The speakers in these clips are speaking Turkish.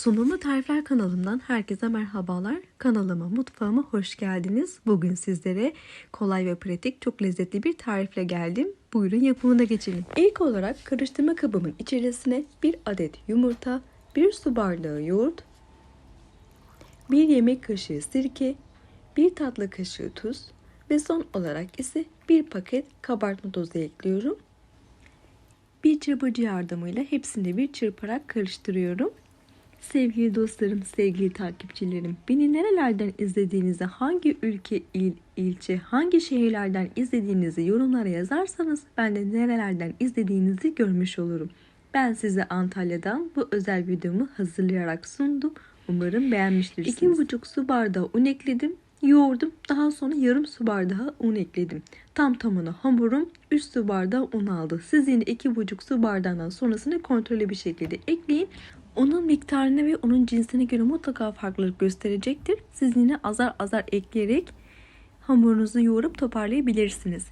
Sunumlu Tarifler kanalımdan herkese merhabalar. Kanalıma, mutfağıma hoş geldiniz. Bugün sizlere kolay ve pratik, çok lezzetli bir tarifle geldim. Buyurun yapımına geçelim. İlk olarak karıştırma kabımın içerisine bir adet yumurta, bir su bardağı yoğurt, bir yemek kaşığı sirke, bir tatlı kaşığı tuz ve son olarak ise bir paket kabartma tozu ekliyorum. Bir çırpıcı yardımıyla hepsini bir çırparak karıştırıyorum. Sevgili dostlarım, sevgili takipçilerim, beni nerelerden izlediğinizi, hangi ülke, il, ilçe, hangi şehirlerden izlediğinizi yorumlara yazarsanız ben de nerelerden izlediğinizi görmüş olurum. Ben size Antalya'dan bu özel videomu hazırlayarak sundum. Umarım beğenmiştirsiniz. 2,5 su bardağı un ekledim. Yoğurdum. Daha sonra yarım su bardağı un ekledim. Tam tamına hamurum 3 su bardağı un aldı. Siz yine 2,5 su bardağından sonrasını kontrollü bir şekilde ekleyin. Onun miktarına ve onun cinsine göre mutlaka farklılık gösterecektir. Siz yine azar azar ekleyerek hamurunuzu yoğurup toparlayabilirsiniz.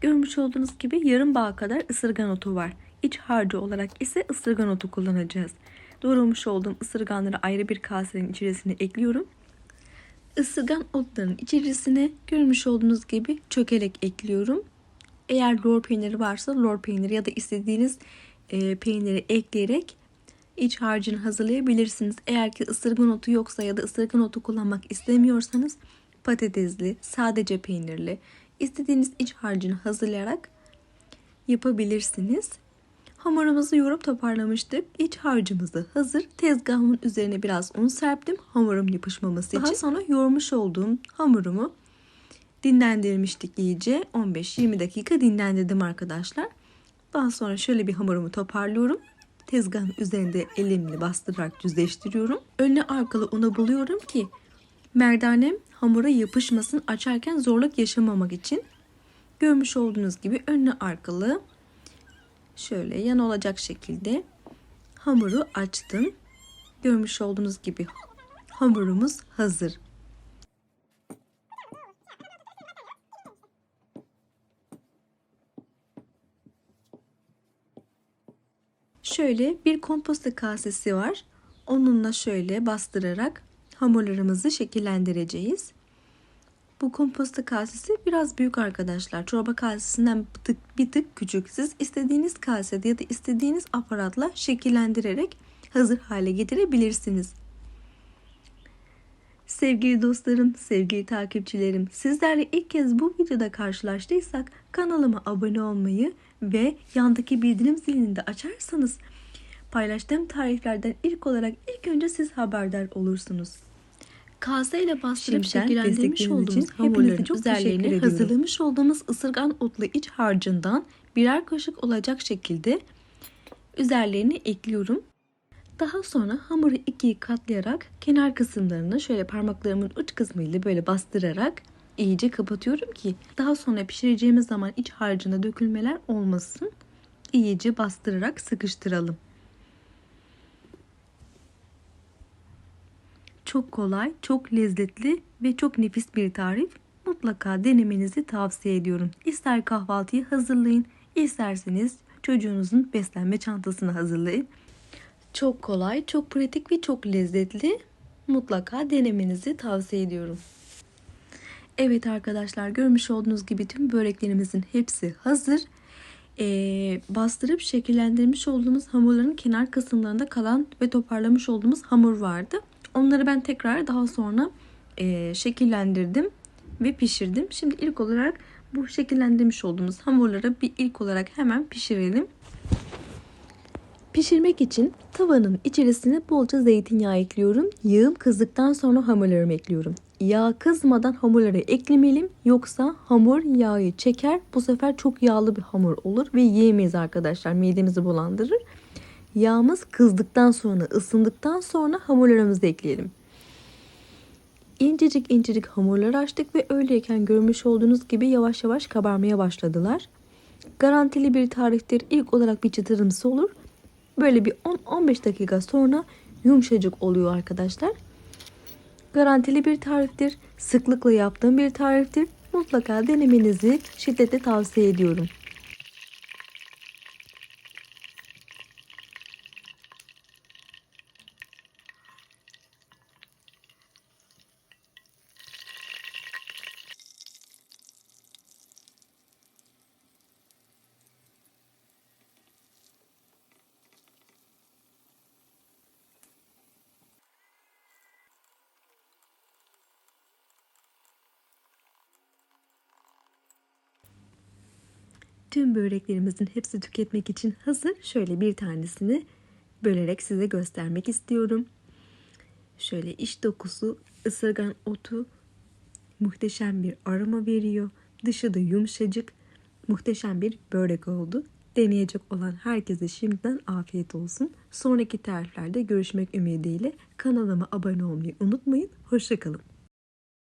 Görmüş olduğunuz gibi yarım bağ kadar ısırgan otu var. İç harcı olarak ise ısırgan otu kullanacağız. Doğramış olduğum ısırganları ayrı bir kasenin içerisine ekliyorum. Isırgan otlarının içerisine görmüş olduğunuz gibi çökelek ekliyorum. Eğer lor peyniri varsa lor peyniri ya da istediğiniz e, peyniri ekleyerek iç harcını hazırlayabilirsiniz. Eğer ki ısırgan otu yoksa ya da ısırgan otu kullanmak istemiyorsanız patatesli, sadece peynirli istediğiniz iç harcını hazırlayarak yapabilirsiniz. Hamurumuzu yoğurup toparlamıştık. İç harcımızı hazır. Tezgahımın üzerine biraz un serptim. Hamurum yapışmaması için. Daha sonra yoğurmuş olduğum hamurumu dinlendirmiştik iyice. 15-20 dakika dinlendirdim arkadaşlar. Daha sonra şöyle bir hamurumu toparlıyorum. Tezgahın üzerinde elimle bastırarak düzleştiriyorum. Önüne arkalı una buluyorum ki merdanem hamura yapışmasın açarken zorluk yaşamamak için. Görmüş olduğunuz gibi önüne arkalı şöyle yan olacak şekilde hamuru açtım. Görmüş olduğunuz gibi hamurumuz hazır. Şöyle bir komposta kasesi var. Onunla şöyle bastırarak hamurlarımızı şekillendireceğiz. Bu komposta kasesi biraz büyük arkadaşlar. Çorba kasesinden bir tık, bir tık küçük. Siz istediğiniz kasede ya da istediğiniz aparatla şekillendirerek hazır hale getirebilirsiniz. Sevgili dostlarım, sevgili takipçilerim, sizlerle ilk kez bu videoda karşılaştıysak kanalıma abone olmayı ve yandaki bildirim zilini de açarsanız paylaştığım tariflerden ilk olarak ilk önce siz haberdar olursunuz. Kase ile bastırıp Şimdiden şekillendirmiş olduğumuz hamurların çok üzerlerine hazırlamış olduğumuz ısırgan otlu iç harcından birer kaşık olacak şekilde üzerlerine ekliyorum. Daha sonra hamuru ikiye katlayarak kenar kısımlarını şöyle parmaklarımın uç kısmıyla böyle bastırarak iyice kapatıyorum ki daha sonra pişireceğimiz zaman iç harcına dökülmeler olmasın. İyice bastırarak sıkıştıralım. Çok kolay, çok lezzetli ve çok nefis bir tarif. Mutlaka denemenizi tavsiye ediyorum. İster kahvaltıyı hazırlayın, isterseniz çocuğunuzun beslenme çantasını hazırlayın. Çok kolay, çok pratik ve çok lezzetli. Mutlaka denemenizi tavsiye ediyorum. Evet arkadaşlar görmüş olduğunuz gibi tüm böreklerimizin hepsi hazır. Ee, bastırıp şekillendirmiş olduğumuz hamurların kenar kısımlarında kalan ve toparlamış olduğumuz hamur vardı. Onları ben tekrar daha sonra e, şekillendirdim ve pişirdim. Şimdi ilk olarak bu şekillendirmiş olduğumuz hamurları bir ilk olarak hemen pişirelim. Pişirmek için tavanın içerisine bolca zeytinyağı ekliyorum. Yağım kızdıktan sonra hamurlarımı ekliyorum. Yağ kızmadan hamurları eklemeyelim yoksa hamur yağı çeker. Bu sefer çok yağlı bir hamur olur ve yiyemeyiz arkadaşlar. Midemizi bulandırır. Yağımız kızdıktan sonra, ısındıktan sonra hamurlarımızı ekleyelim. İncecik incecik hamurları açtık ve öyleyken görmüş olduğunuz gibi yavaş yavaş kabarmaya başladılar. Garantili bir tariftir. İlk olarak bir çıtırımsı olur. Böyle bir 10-15 dakika sonra yumuşacık oluyor arkadaşlar. Garantili bir tariftir. Sıklıkla yaptığım bir tariftir. Mutlaka denemenizi şiddetle tavsiye ediyorum. Tüm böreklerimizin hepsi tüketmek için hazır. Şöyle bir tanesini bölerek size göstermek istiyorum. Şöyle iç dokusu ısırgan otu muhteşem bir aroma veriyor. Dışı da yumuşacık. Muhteşem bir börek oldu. Deneyecek olan herkese şimdiden afiyet olsun. Sonraki tariflerde görüşmek ümidiyle kanalıma abone olmayı unutmayın. Hoşçakalın.